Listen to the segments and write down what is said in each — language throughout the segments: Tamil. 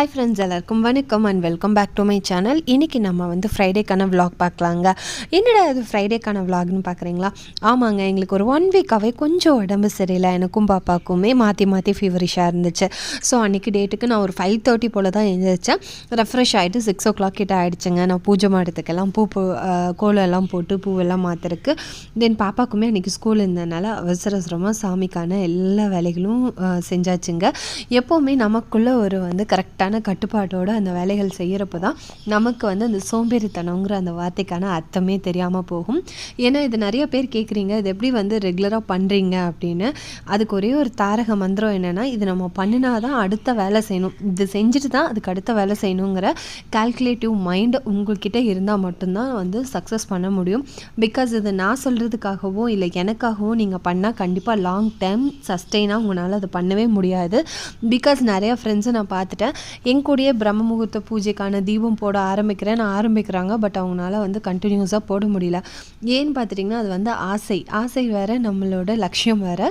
ஹாய் ஃப்ரெண்ட்ஸ் எல்லாருக்கும் வணக்கம் and welcome back to my channel இன்றைக்கி நம்ம வந்து ஃப்ரைடேக்கான விலாக் பார்க்கலாங்க. என்னடா இது ஃப்ரைடேக்கான விலாக்னு பார்க்குறீங்களா? ஆமாங்க எங்களுக்கு ஒரு ஒன் வீக்காகவே கொஞ்சம் உடம்பு சரியில்லை. எனக்கும் பாப்பாக்குமே மாற்றி மாற்றி ஃபீவரிஷாக இருந்துச்சு. ஸோ அன்றைக்கி டேட்டுக்கு நான் ஒரு ஃபைவ் தேர்ட்டி போல் தான் எழுந்திரிச்சேன். ரெஃப்ரெஷ் ஆகிட்டு சிக்ஸ் ஓ கிளாக் கிட்ட ஆகிடுச்சுங்க நான் பூஜை மாடத்துக்கெல்லாம் பூ பூ கோலம் எல்லாம் போட்டு பூவெல்லாம் மாற்றுறதுக்கு தென் பாப்பாக்குமே அன்றைக்கி ஸ்கூல் இருந்ததுனால அவசர அவசரமாக சாமிக்கான எல்லா வேலைகளும் செஞ்சாச்சுங்க. எப்போவுமே நமக்குள்ளே ஒரு வந்து கரெக்டான கட்டுப்பாட்டோட அந்த வேலைகள் செய்கிறப்ப தான் நமக்கு வந்து அந்த சோம்பேறித்தனங்கிற அந்த வார்த்தைக்கான அர்த்தமே தெரியாமல் போகும். ஏன்னா இது நிறைய பேர் கேட்குறீங்க இது எப்படி வந்து ரெகுலராக பண்ணுறீங்க அப்படின்னு. அதுக்கு ஒரே ஒரு தாரக மந்திரம் என்னென்னா இது நம்ம பண்ணினா தான் அடுத்த வேலை செய்யணும். இது செஞ்சுட்டு தான் அதுக்கு அடுத்த வேலை செய்யணுங்கிற கால்குலேட்டிவ் மைண்ட் உங்கள்கிட்ட இருந்தால் மட்டும்தான் வந்து சக்ஸஸ் பண்ண முடியும். பிகாஸ் இது நான் சொல்கிறதுக்காகவோ இல்லை எனக்காகவோ நீங்கள் பண்ணால் கண்டிப்பாக லாங் டைம் சஸ்டெயினாக உங்களால் அது பண்ணவே முடியாது. பிகாஸ் நிறையா ஃப்ரெண்ட்ஸை நான் பார்த்துட்டேன் என் கூடயே பிரம்ம முகூர்த்த பூஜைக்கான தீபம் போட ஆரம்பிக்கிறேன். ஆரம்பிக்கிறாங்க பட் அவங்களால வந்து கண்டினியூஸாக போட முடியல. ஏன்னு பார்த்துட்டிங்கன்னா அது வந்து ஆசை. ஆசை வேறு நம்மளோட லட்சியம் வேறு.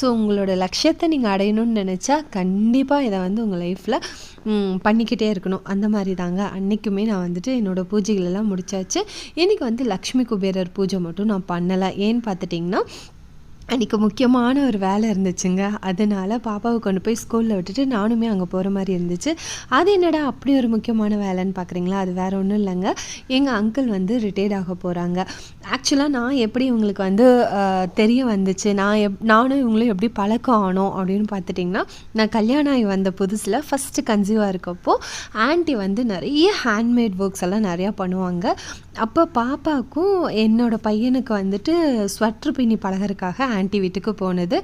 ஸோ உங்களோட லட்சியத்தை நீங்கள் அடையணும்னு நினச்சா கண்டிப்பாக இதை வந்து உங்கள் லைஃப்பில் பண்ணிக்கிட்டே இருக்கணும். அந்த மாதிரி தாங்க அன்றைக்குமே நான் வந்துட்டு என்னோடய பூஜைகளெல்லாம் முடித்தாச்சு முடிச்சாச்சு. இன்றைக்கி வந்து லக்ஷ்மி குபேரர் பூஜை மட்டும் நான் பண்ணலை. ஏன்னு பார்த்துட்டிங்கன்னா அன்றைக்கி முக்கியமான ஒரு வேலை இருந்துச்சுங்க. அதனால் பாப்பாவை கொண்டு போய் ஸ்கூலில் விட்டுட்டு நானுமே அங்கே போகிற மாதிரி இருந்துச்சு. அது என்னடா அப்படி ஒரு முக்கியமான வேலைன்னு பார்க்குறீங்களா அது வேறு ஒன்றும் இல்லைங்க. எங்கள் அங்கிள் வந்து ரிட்டையர்ட் ஆக போகிறாங்க ஆக்சுவலாக நான் எப்படி இவங்களுக்கு வந்து தெரிய வந்துச்சு? நான் எப் நானும் இவங்களும் எப்படி பழக்கம் ஆனோம் அப்படின்னு பார்த்துட்டிங்கன்னா நான் கல்யாணம் ஆகி வந்த புதுசில் ஃபஸ்ட்டு கன்சீவாக இருக்கப்போ ஆண்டி வந்து நிறைய ஹேண்ட்மேட் ஒர்க்ஸ் எல்லாம் நிறையா பண்ணுவாங்க. அப்போ பாப்பாவுக்கும் என்னோடய பையனுக்கு வந்துட்டு ஸ்வெட்ரு பின்னி பழகறதுக்காக ஆன்ட்டி வீட்டுக்கு போனது.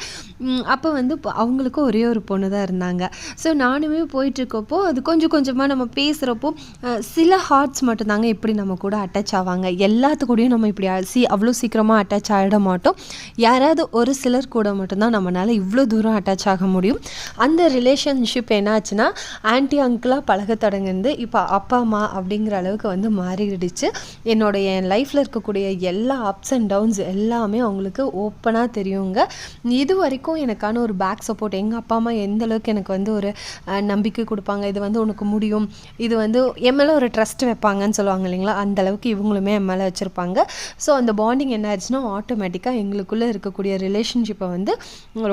அப்போ வந்து ப- அவங்களுக்கும் ஒரே ஒரு பொண்ணு தான் இருந்தாங்க. ஸோ நானுமே போயிட்டுருக்கப்போ அது கொஞ்சம் கொஞ்சமாக நம்ம பேசுகிறப்போ சில ஹார்ட்ஸ் மட்டும்தாங்க இப்படி நம்ம கூட அட்டாச் ஆவாங்க. எல்லாத்துக்கூடையும் நம்ம இப்படி அ- சி அவ்வளோ சீக்கிரமாக அட்டாச் ஆகிட மாட்டோம். யாராவது ஒரு சிலர் கூட மட்டும்தான் நம்மளால் இவ்வளோ தூரம் அட்டாச் ஆக முடியும். அந்த ரிலேஷன்ஷிப் என்னாச்சுன்னா ஆன்ட்டி அங்கிளாக பழக தொடங்குந்து இப்போ அப்பா அம்மா அப்படிங்கிற அளவுக்கு வந்து மாறிடுச்சு. என்னோட என் லைஃப்பில் இருக்கக்கூடிய எல்லா அப்ஸ் அண்ட் டவுன்ஸ் எல்லாமே அவங்களுக்கு ஓப்பனாக தெரியும் தெரியுங்க. இது வரைக்கும் எனக்கான ஒரு பேக் சப்போர்ட் எங்கள் அப்பா அம்மா எந்த அளவுக்கு எனக்கு வந்து ஒரு நம்பிக்கை கொடுப்பாங்க இது வந்து உனக்கு முடியும் இது வந்து என் மேலே ஒரு ட்ரஸ்ட் வைப்பாங்கன்னு சொல்லுவாங்க இல்லைங்களா? அந்த அளவுக்கு இவங்களுமே என் மேலே வச்சுருப்பாங்க. ஸோ அந்த பாண்டிங் என்ன ஆயிடுச்சுன்னா ஆட்டோமேட்டிக்காக எங்களுக்குள்ளே இருக்கக்கூடிய ரிலேஷன்ஷிப்பை வந்து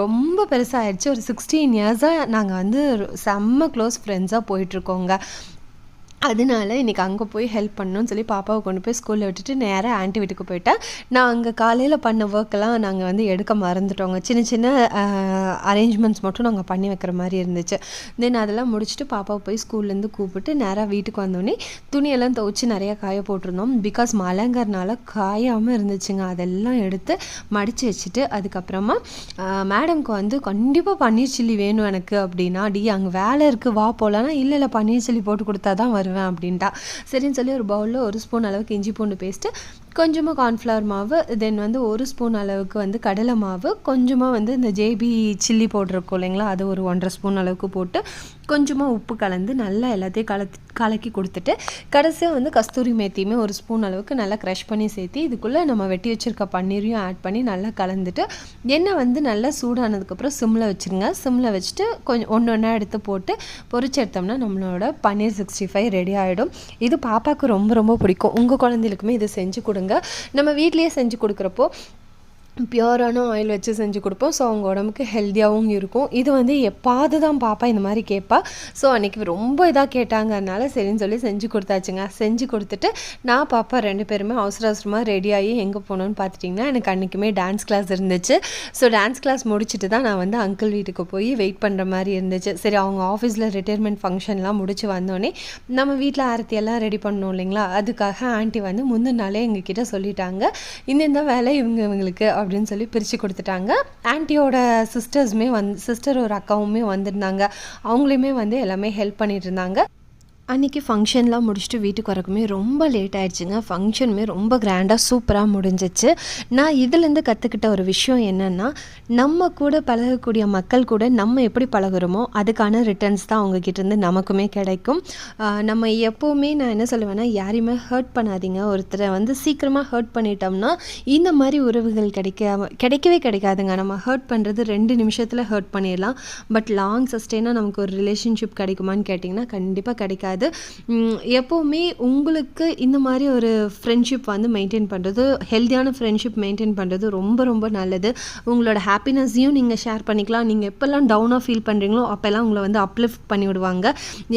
ரொம்ப பெருசாக ஆயிடுச்சு ஒரு சிக்ஸ்டீன் இயர்ஸாக நாங்கள் வந்து செம்ம க்ளோஸ் ஃப்ரெண்ட்ஸாக போயிட்டுருக்கோங்க அதனால இன்றைக்கி அங்கே போய் ஹெல்ப் பண்ணணும்னு சொல்லி பாப்பாவை கொண்டு போய் ஸ்கூலில் விட்டுட்டு நேராக ஆன்ட்டி வீட்டுக்கு போயிட்டேன் நான் அங்கே காலையில் பண்ண ஒர்க்கெல்லாம் நாங்கள் வந்து எடுக்க மறந்துட்டோங்க. சின்ன சின்ன அரேஞ்ச்மெண்ட்ஸ் மட்டும் நாங்கள் பண்ணி வைக்கிற மாதிரி இருந்துச்சு. தென் அதெல்லாம் முடிச்சுட்டு பாப்பாவை போய் ஸ்கூல்லேருந்து கூப்பிட்டு நேராக வீட்டுக்கு வந்தோடனே துணியெல்லாம் துவச்சி நிறையா காய போட்டிருந்தோம். பிகாஸ் மழைங்கிறனால காயாமல் இருந்துச்சுங்க. அதெல்லாம் எடுத்து மடித்து வச்சுட்டு அதுக்கப்புறமா மேடம்க்கு வந்து கண்டிப்பாக பன்னீர் சில்லி வேணும் எனக்கு அப்படின்னா டி அங்கே வேலை இருக்குது வா போகலான்னா இல்லை இல்லை பன்னீர் சில்லி போட்டு கொடுத்தா தான் வருவேன். அப்படின்ட்டா. சரின்னு சொல்லி ஒரு பவுலில் ஒரு ஸ்பூன் அளவுக்கு இஞ்சி பூண்டு பேஸ்ட்டு கொஞ்சமாக கார்ன்ஃப்ளவர் மாவு தென் வந்து ஒரு ஸ்பூன் அளவுக்கு வந்து கடலை மாவு கொஞ்சமாக வந்து இந்த ஜேபி சில்லி போட்டிருக்கோம் இல்லைங்களா அது ஒரு ஒன்றரை ஸ்பூன் அளவுக்கு போட்டு கொஞ்சமாக உப்பு கலந்து நல்லா எல்லாத்தையும் கலத்து கலக்கி கொடுத்துட்டு கடைசியாக வந்து கஸ்தூரி மேத்தியுமே ஒரு ஸ்பூன் அளவுக்கு நல்லா க்ரஷ் பண்ணி சேர்த்து இதுக்குள்ளே நம்ம வெட்டி வச்சுருக்க பன்னீரையும் ஆட் பண்ணி நல்லா கலந்துட்டு எண்ணெய் வந்து நல்லா சூடானதுக்கப்புறம் சிம்மில் வச்சுருங்க. சிம்மில் வச்சுட்டு கொஞ்சம் ஒன்று ஒன்றா எடுத்து போட்டு பொரிச்சு எடுத்தோம்னா நம்மளோட பன்னீர் சிக்ஸ்டி ஃபைவ் ரெடி ஆகிடும் இது பாப்பாவுக்கு ரொம்ப ரொம்ப பிடிக்கும். உங்கள் குழந்தைகளுக்குமே இதை செஞ்சு கொடுங்க. நம்ம வீட்லேயே செஞ்சு கொடுக்குறப்போ பியூரான ஆயில் வச்சு செஞ்சு கொடுப்போம். ஸோ அவங்க உடம்புக்கு ஹெல்த்தியாகவும் இருக்கும். இது வந்து எப்பாவது தான் பாப்பா இந்த மாதிரி கேட்பா ஸோ அன்றைக்கி ரொம்ப இதாக கேட்டாங்கனால சரின்னு சொல்லி செஞ்சு கொடுத்தாச்சுங்க. செஞ்சு கொடுத்துட்டு நான் பாப்பா ரெண்டு பேருமே அவசர அவசரமாக ரெடியாகி எங்கே போகணுன்னு பார்த்துட்டிங்கன்னா எனக்கு அன்றைக்குமே டான்ஸ் கிளாஸ் இருந்துச்சு. ஸோ டான்ஸ் கிளாஸ் முடிச்சுட்டு தான் நான் வந்து அங்கிள் வீட்டுக்கு போய் வெயிட் பண்ணுற மாதிரி இருந்துச்சு. சரி அவங்க ஆஃபீஸில் ரிட்டையர்மெண்ட் ஃபங்க்ஷன்லாம் முடிச்சு வந்தோடனே நம்ம வீட்டில் ஆரத்தி எல்லாம் ரெடி பண்ணோம் இல்லைங்களா? அதுக்காக ஆண்டி வந்து முந்தின நாளே எங்ககிட்ட சொல்லிட்டாங்க. இந்த வேலை இவங்க இவங்களுக்கு அப்படின்னு சொல்லி பிரித்து கொடுத்துட்டாங்க. ஆன்ட்டியோட சிஸ்டர்ஸுமே வந்து சிஸ்டர் ஒரு அக்காவுமே வந்திருந்தாங்க. அவங்களையுமே வந்து எல்லாமே ஹெல்ப் பண்ணிட்டு இருந்தாங்க. அன்றைக்கி ஃபங்க்ஷன்லாம் முடிச்சுட்டு வீட்டுக்கு வரக்குமே ரொம்ப லேட் ஆயிடுச்சுங்க. ஃபங்க்ஷனுமே ரொம்ப கிராண்டாக சூப்பராக முடிஞ்சிச்சு. நான் இதுலேருந்து கற்றுக்கிட்ட ஒரு விஷயம் என்னென்னா நம்ம கூட பழகக்கூடிய மக்கள் கூட நம்ம எப்படி பழகுறோமோ அதுக்கான ரிட்டர்ன்ஸ் தான் அவங்கக்கிட்டேருந்து நமக்குமே கிடைக்கும். நம்ம எப்போவுமே நான் என்ன சொல்லுவேன்னா யாரையுமே ஹர்ட் பண்ணாதீங்க. ஒருத்தரை வந்து சீக்கிரமாக ஹர்ட் பண்ணிட்டோம்னா இந்த மாதிரி உறவுகள் கிடைக்க கிடைக்கவே கிடைக்காதுங்க. நம்ம ஹர்ட் பண்ணுறது ரெண்டு நிமிஷத்தில் ஹர்ட் பண்ணிடலாம். பட் லாங் சஸ்டெயினாக நமக்கு ஒரு ரிலேஷன்ஷிப் கிடைக்குமான்னு கேட்டிங்கன்னா கண்டிப்பாக கிடைக்காது. உம், எப்போவுமே உங்களுக்கு இந்த மாதிரி ஒரு ஃப்ரெண்ட்ஷிப் வந்து மெயின்டைன் பண்ணுறது ஹெல்த்தியான ஃப்ரெண்ட்ஷிப் மெயின்டைன் பண்ணுறது ரொம்ப ரொம்ப நல்லது. உங்களோட ஹாப்பினஸையும் நீங்கள் ஷேர் பண்ணிக்கலாம். நீங்கள் எப்போல்லாம் டவுனாக ஃபீல் பண்ணுறீங்களோ அப்போல்லாம் உங்களை வந்து அப்லிஃப்ட் பண்ணி விடுவாங்க.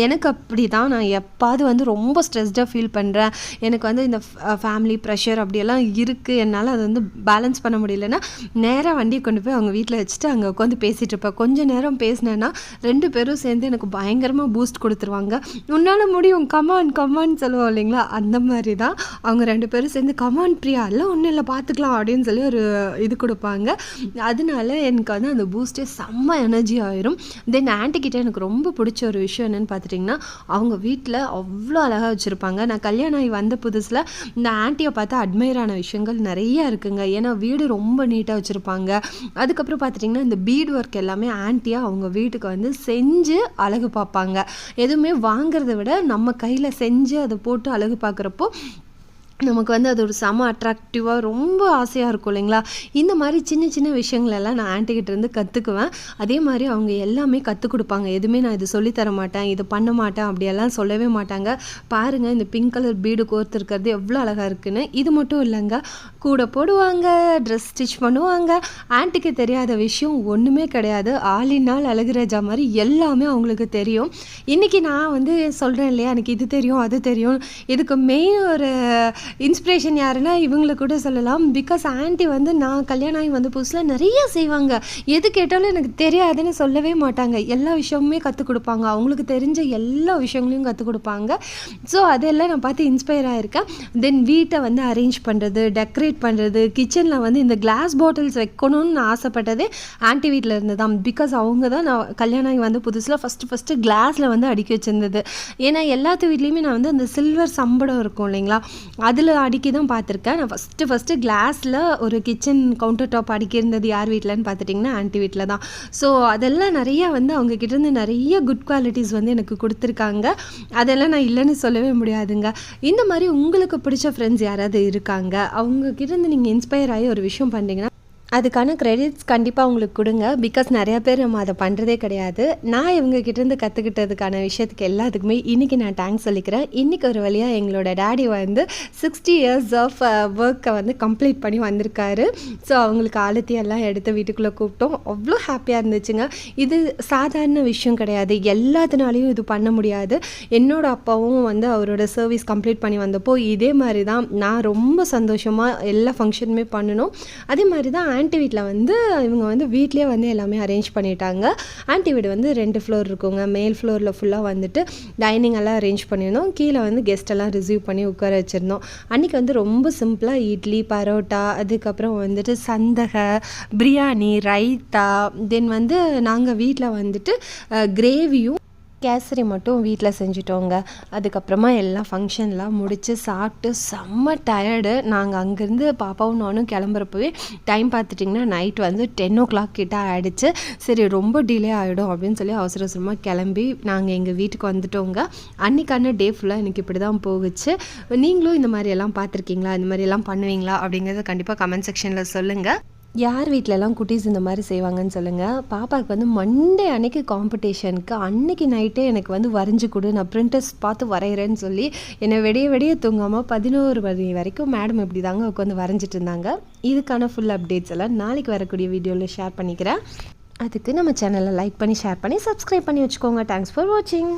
எனக்கு அப்படி தான் நான் எப்பாவது வந்து ரொம்ப ஸ்ட்ரெஸ்டாக ஃபீல் பண்ணுறேன் எனக்கு வந்து இந்த ஃபேமிலி ப்ரெஷர் அப்படியெல்லாம் இருக்குது என்னால் அதை வந்து பேலன்ஸ் பண்ண முடியலன்னா நேராக வண்டியை கொண்டு போய் அவங்க வீட்டில் வச்சுட்டு அங்கே உட்காந்து பேசிகிட்டு இருப்பேன். கொஞ்ச நேரம் பேசினேன்னா ரெண்டு பேரும் சேர்ந்து எனக்கு பயங்கரமாக பூஸ்ட் கொடுத்துருவாங்க. உன்னால் முடியும். கமான் கமான் சொல்லுவோம் இல்லைங்களா? அந்த மாதிரி தான் அவங்க ரெண்டு பேரும் சேர்ந்து கமான் பிரியா இல்லை ஒன்றும் இல்லை பார்த்துக்கலாம் அப்படின்னு சொல்லி ஒரு இது கொடுப்பாங்க. அதனால எனக்கு வந்து அந்த பூஸ்டே செம்ம எனர்ஜி ஆயிரும். தென் ஆண்டிக்கிட்ட எனக்கு ரொம்ப பிடிச்ச ஒரு விஷயம் என்னென்னு பார்த்துட்டிங்கன்னா அவங்க வீட்டில் அவ்வளோ அழகாக வச்சுருப்பாங்க. நான் கல்யாணம் ஆகி வந்த புதுசில் இந்த ஆண்டியை பார்த்து அட்மையர் ஆன விஷயங்கள் நிறைய இருக்குங்க. ஏன்னா வீடு ரொம்ப நீட்டாக வச்சுருப்பாங்க. அதுக்கப்புறம் பார்த்துட்டிங்கன்னா இந்த பீட் ஒர்க் எல்லாமே ஆன்ட்டியாக அவங்க வீட்டுக்கு வந்து செஞ்சு அழகு பார்ப்பாங்க. எதுவுமே வாங்குறத விட நம்ம கையில் செஞ்சு அதை போட்டு அழகு பார்க்குறப்போ நமக்கு வந்து அது ஒரு செம அட்ராக்டிவாக ரொம்ப ஆசையாக இருக்கும் இல்லைங்களா? இந்த மாதிரி சின்ன சின்ன விஷயங்களெல்லாம் நான் ஆன்ட்டிக்கிட்ட இருந்து கற்றுக்குவேன் அதே மாதிரி அவங்க எல்லாமே கற்றுக் கொடுப்பாங்க. எதுவுமே நான் இது சொல்லித்தர மாட்டேன் இது பண்ண மாட்டேன் அப்படியெல்லாம் சொல்லவே மாட்டாங்க. பாருங்கள் இந்த பிங்க் கலர் பீடு கோர்த்துருக்கிறது எவ்வளோ அழகாக இருக்குன்னு. இது மட்டும் இல்லைங்க கூட போடுவாங்க ட்ரெஸ் ஸ்டிச் பண்ணுவாங்க. ஆன்ட்டிக்கு தெரியாத விஷயம் ஒன்றுமே கிடையாது. ஆளினால் அழகுராஜா மாதிரி எல்லாமே அவங்களுக்கு தெரியும். இன்றைக்கி நான் வந்து சொல்கிறேன் இல்லையா? எனக்கு இது தெரியும் அது தெரியும். இதுக்கு மெயின் ஒரு இன்ஸ்பிரேஷன் யாருன்னா இவங்களை கூட சொல்லலாம். பிகாஸ் ஆன்ட்டி வந்து நான் கல்யாணம் ஆகி வந்த புதுசில் நிறைய செய்வாங்க. எது கேட்டாலும் எனக்கு தெரியாதுன்னு சொல்லவே மாட்டாங்க. எல்லா விஷயமுமே கற்றுக் கொடுப்பாங்க. அவங்களுக்கு தெரிஞ்ச எல்லா விஷயங்களையும் கற்றுக் கொடுப்பாங்க. ஸோ அதெல்லாம் நான் பார்த்து இன்ஸ்பயர் ஆகிருக்கேன் தென் வீட்டை வந்து அரேஞ்ச் பண்ணுறது டெக்கரேட் பண்ணுறது கிச்சனில் வந்து இந்த கிளாஸ் பாட்டில்ஸ் வைக்கணும்னு நான் ஆசைப்பட்டதே ஆண்டி வீட்டில் இருந்து தான் பிகாஸ் அவங்க தான் நான் கல்யாணம் ஆகி வந்த புதுசில் ஃபஸ்ட்டு ஃபஸ்ட்டு கிளாஸில் வந்து அடுக்கி வச்சிருந்தது. ஏன்னா எல்லாத்து வீட்லேயுமே நான் வந்து அந்த சில்வர் சம்படம் இருக்கும் இல்லைங்களா? அதில் அடுக்கி தான் பார்த்துருக்கேன். நான் ஃபஸ்ட்டு ஃபஸ்ட்டு கிளாஸில் ஒரு கிச்சன் கவுண்டர் டாப் அடுக்கி இருந்தது யார் வீட்டிலன்னு பார்த்துட்டிங்கன்னா ஆன்ட்டி வீட்டில் தான். ஸோ அதெல்லாம் நிறையா வந்து அவங்கக்கிட்டேருந்து நிறைய குட் குவாலிட்டிஸ் வந்து எனக்கு கொடுத்துருக்காங்க. அதெல்லாம் நான் இல்லைன்னு சொல்லவே முடியாதுங்க. இந்த மாதிரி உங்களுக்கு பிடிச்ச ஃப்ரெண்ட்ஸ் யாராவது இருக்காங்க? அவங்கக்கிட்டேருந்து நீங்கள் இன்ஸ்பயர் ஆகி ஒரு விஷயம் பண்ணுறீங்கன்னா அதுக்கான க்ரெடிட்ஸ் கண்டிப்பாக உங்களுக்கு கொடுங்க. பிகாஸ் நிறையா பேர் நம்ம அதை பண்ணுறதே கிடையாது. நான் இவங்கக்கிட்டேருந்து கற்றுக்கிட்டதுக்கான விஷயத்துக்கு எல்லாத்துக்குமே இன்றைக்கி நான் தேங்க்ஸ் சொல்லிக்கிறேன். இன்றைக்கி ஒரு வழியாக எங்களோட டேடி வந்து சிக்ஸ்டி இயர்ஸ் ஆஃப் ஒர்க்கை வந்து கம்ப்ளீட் பண்ணி வந்திருக்காரு. ஸோ அவங்களுக்கு ஆலத்தி எல்லாம் எடுத்து வீட்டுக்குள்ளே கூப்பிட்டோம். அவ்வளோ ஹாப்பியாக இருந்துச்சுங்க. இது சாதாரண விஷயம் கிடையாது. எல்லாத்தினாலையும் இது பண்ண முடியாது. என்னோட அப்பாவும் வந்து அவரோட சர்வீஸ் கம்ப்ளீட் பண்ணி வந்தப்போ இதே மாதிரி தான் நான் ரொம்ப சந்தோஷமாக எல்லா ஃபங்க்ஷனுமே பண்ணணும். அதே மாதிரி தான் ஆண்டி வீட்டில் வந்து இவங்க வந்து வீட்லேயே வந்து எல்லாமே அரேஞ்ச் பண்ணிட்டாங்க. ஆண்டி வீடு வந்து ரெண்டு ஃப்ளோர் இருக்குங்க. மேல் ஃப்ளோரில் ஃபுல்லாக வந்துட்டு டைனிங் எல்லாம் அரேஞ்ச் பண்ணியிருந்தோம் கீழே வந்து கெஸ்ட் எல்லாம் ரிசீவ் பண்ணி உட்கார வச்சுருந்தோம். அன்றைக்கி வந்து ரொம்ப சிம்பிளாக இட்லி பரோட்டா அதுக்கப்புறம் வந்துட்டு சந்தகை பிரியாணி ரைத்தா தென் வந்து நாங்கள் வீட்டில் வந்துட்டு கிரேவியும் கேசரி மட்டும் வீட்டில் செஞ்சுட்டோங்க. அதுக்கப்புறமா எல்லாம் ஃபங்க்ஷன்லாம் முடித்து சாப்பிட்டு செம்ம டயர்டு நாங்கள் அங்கேருந்து பாப்பாவும் நானும் கிளம்புறப்பவே டைம் பார்த்துட்டிங்கன்னா நைட் வந்து டென் ஓ கிளாக் கிட்ட ஆகிடுச்சு சரி ரொம்ப டிலே ஆகிடும் அப்படின்னு சொல்லி அவசர அவசரமாக கிளம்பி நாங்கள் எங்கள் வீட்டுக்கு வந்துட்டோங்க. அன்றைக்கான டே ஃபுல்லாக எனக்கு இப்படி தான் போகுச்சு. நீங்களும் இந்த மாதிரி எல்லாம் பார்த்துருக்கீங்களா? இந்த மாதிரி எல்லாம் பண்ணுவீங்களா? அப்படிங்கிறத கண்டிப்பாக கமெண்ட் செக்ஷனில் சொல்லுங்கள் யார் வீட்டிலலாம் குட்டீஸ் இந்த மாதிரி செய்வாங்கன்னு சொல்லுங்கள் பாப்பாவுக்கு வந்து மண்டே அன்னைக்கு காம்படிஷனுக்கு அன்னைக்கு நைட்டே எனக்கு வந்து வரைஞ்சி கொடு நான் பிரிண்டர்ஸ் பார்த்து வரைகிறேன்னு சொல்லி என்னை வெடிய வெடிய தூங்காமல் பதினோரு மணி வரைக்கும் மேடம் இப்படி தாங்க உட்காந்து வரைஞ்சிட்டு இருந்தாங்க. இதுக்கான ஃபுல் அப்டேட்ஸ் எல்லாம் நாளைக்கு வரக்கூடிய வீடியோவில் ஷேர் பண்ணிக்கிறேன். அதுக்கு நம்ம சேனலை லைக் பண்ணி ஷேர் பண்ணி சப்ஸ்கிரைப் பண்ணி வச்சுக்கோங்க. தேங்க்ஸ் ஃபார் வாட்சிங்